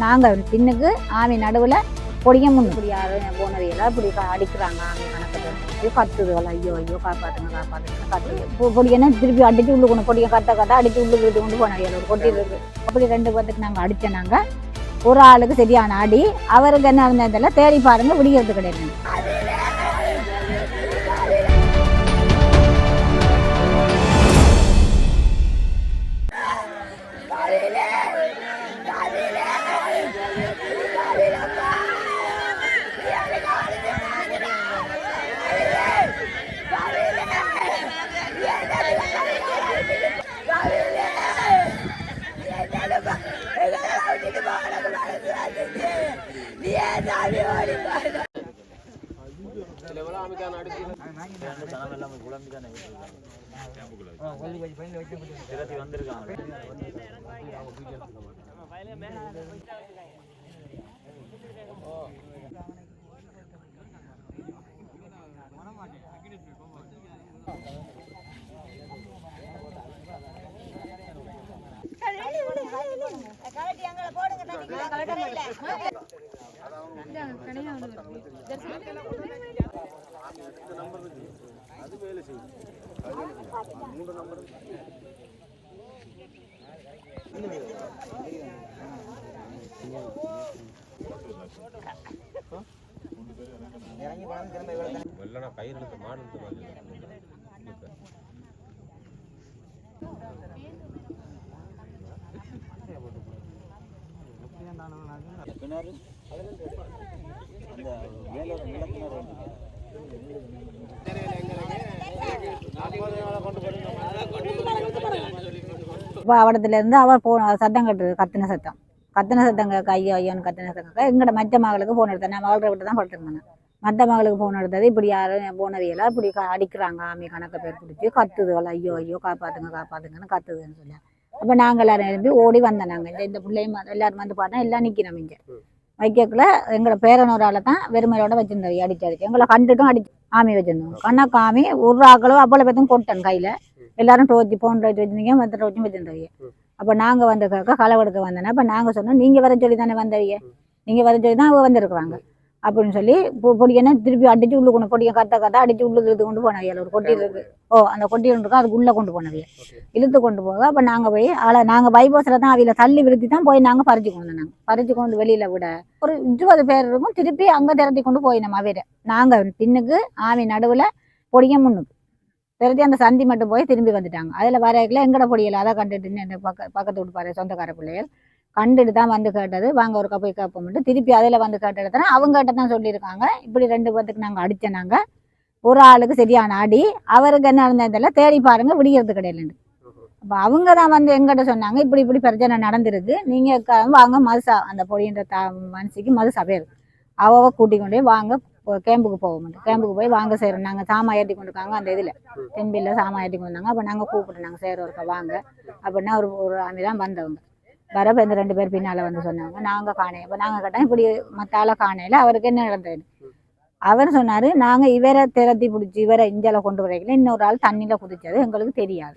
நாங்கள் பின்னுக்கு ஆமி நடுவில் பொடிய முன்னு. இப்படி யாரும் போனவையெல்லாம் இப்படி அடிக்கிறாங்க ஆமி கணக்கு கத்துதுகள் ஐயோ ஐயோ காப்பாத்துங்க காப்பாத்துங்க கத்துது பொடியனை திருப்பி அடிச்சு உள்ளு கொண்டு பொடியை கத்த கத்த அடிச்சு உள்ளு வீட்டு கொண்டு போனவையல் ஒரு கொட்டி இருக்கு அப்படி ரெண்டு பேத்துக்கு நாங்கள் அடிச்சோம் நாங்க ஒரு ஆளுக்கு சரியான அடி. அவருக்கு என்ன இருந்ததில் தேடி பாருங்க விடிகிறது கிடையாது. சாமிக்கான அடுத்து தலைமையெல்லாம் தானே திருத்தி வந்திருக்காங்க போடுங்க வெள்ளனா பயிர் எடுத்து மாடு இழுத்து மாதிரி இப்போ அவடத்துல இருந்து அவர் போன சத்தம் கட்டுது கத்தின சத்தம். கத்தின சத்தம் கேட்க ஐயோ ஐயோன்னு கத்தின சத்தம் கேட்க. எங்கட மற்ற மகளுக்கு போன் எடுத்தேன். நான் மகளை விட்டு தான் படுத்திருந்தேன் மற்ற மகளுக்கு ஃபோன் எடுத்தது இப்படி யாரும் போனவையெல்லாம் இப்படி க- அடிக்கிறாங்க. ஆமி கணக்கை பேர் பிடிச்சி கத்துதுவல ஐயோ ஐயோ காப்பாத்துங்க காப்பாத்துங்கன்னு கத்துதுன்னு சொல்லி. அப்போ நாங்கள் எல்லாரும் எழுப்பி ஓடி வந்தோம் நாங்கள் இந்த பிள்ளையும் எல்லாரும் வந்து பார்த்தா எல்லாம் நிற்கிறோம் இங்கே. வைக்கக்குள்ள எங்களோட பேரனோரால தான் வெறுமையோட வச்சிருந்தோம் அடிச்சு அடிச்சு எங்களை கண்டுட்டும் அடிச்சு ஆமி வச்சிருந்தோம். கண்ணா ஆமி ஒரு ஆக்களும் அவ்வளோ பேத்தும் கொட்டன் கையில். எல்லாரும் டோச்சி போன் டோச்சி வச்சிருந்தீங்க மற்ற டோச்சும் வச்சிருந்தவங்க அப்போ நாங்கள் வந்த கேட்க களவெடுக்க வந்தோன்னா அப்போ நாங்கள் சொன்னோம் நீங்கள் வர சொல்லி தானே வந்தவங்க நீங்கள் வர சொல்லி தான் அவங்க வந்திருக்கிறாங்க. அப்படின்னு சொல்லி பொடியனை திருப்பி அடிச்சு உள்ளு கொண்டு பொடியை கத்த கத்த அடிச்சு உள்ளுக்கு இழுத்து கொண்டு போனவியல். ஒரு கொட்டி இருக்கு. ஓ அந்த கொட்டி இருக்கும் அதுக்கு உள்ளே கொண்டு போனவிய இழுத்து கொண்டு போக. அப்போ நாங்கள் போய் ஆளை நாங்கள் பைபாஸில் தான் அவையில தள்ளி விழுத்தி தான் போய் நாங்கள் பறிச்சு கொண்டு வந்தோம் நாங்கள் பறிச்சு கொண்டு வெளியில் விட. ஒரு இருபது பேர் இருக்கும். திருப்பி அங்கே திரட்டி கொண்டு போய் நம்ம அவையில. நாங்கள் பின்னுக்கு ஆவி நடுவில் பொடிய முன்னுக்கு. திரட்டி அந்த சந்தி மட்டும் போய் திரும்பி வந்துட்டாங்க. அதில் வரையில எங்கட பொடியில்? அதை கண்டுட்டு பக்க பக்கத்து வீட்டு பாரு சொந்தக்கார பிள்ளைகள் கண்டுட்டு தான் வந்து கேட்டது. வாங்க ஒரு போய் கேட்போம்ட்டு திருப்பி அதில் வந்து கேட்டதுனா தானே. அவங்க கிட்ட தான் சொல்லியிருக்காங்க. இப்படி ரெண்டு பேர்த்துக்கு நாங்கள் அடித்தோம் நாங்கள் ஒரு ஆளுக்கு சரியான அடி. அவருக்கு என்ன இருந்ததில் தேடி பாருங்க விடிகிறது கிடையாது அப்போ அவங்க தான் வந்து எங்கிட்ட சொன்னாங்க இப்படி இப்படி பிரச்சனை நடந்திருக்கு. நீங்கள் வாங்க மதுசா அந்த பொடின்ற த மனசுக்கு மது பேர். அவ கூட்டி கொண்டு போய் வாங்க கேம்புக்கு போக மாட்டோம் கேம்புக்கு போய் வாங்க செய்கிறோம் நாங்கள் சாமா ஏற்றி கொண்டுருக்காங்க அந்த இதில். தென்பில்ல சாமா ஏற்றி கொண்டு வந்தாங்க. அப்போ நாங்கள் கூப்பிட்டு நாங்கள் செய்கிறோம் ஒருக்கா வாங்க. அப்படின்னா ஒரு ஒரு ஆமி தான் வந்தவங்க. வரப்ப இந்த ரெண்டு பேர் பின்னால் வந்து சொன்னாங்க. நாங்கள் காணேன் இப்போ நாங்கள் கேட்டோம் இப்படி மற்ற காணையில் அவருக்கு என்ன நடந்தது? அவர் சொன்னார் நாங்கள் இவரை திரத்தி பிடிச்சி இவரை இஞ்சால கொண்டு வரைக்கல இன்னொரு ஆள் தண்ணியில் குதிச்சது எங்களுக்கு தெரியாது.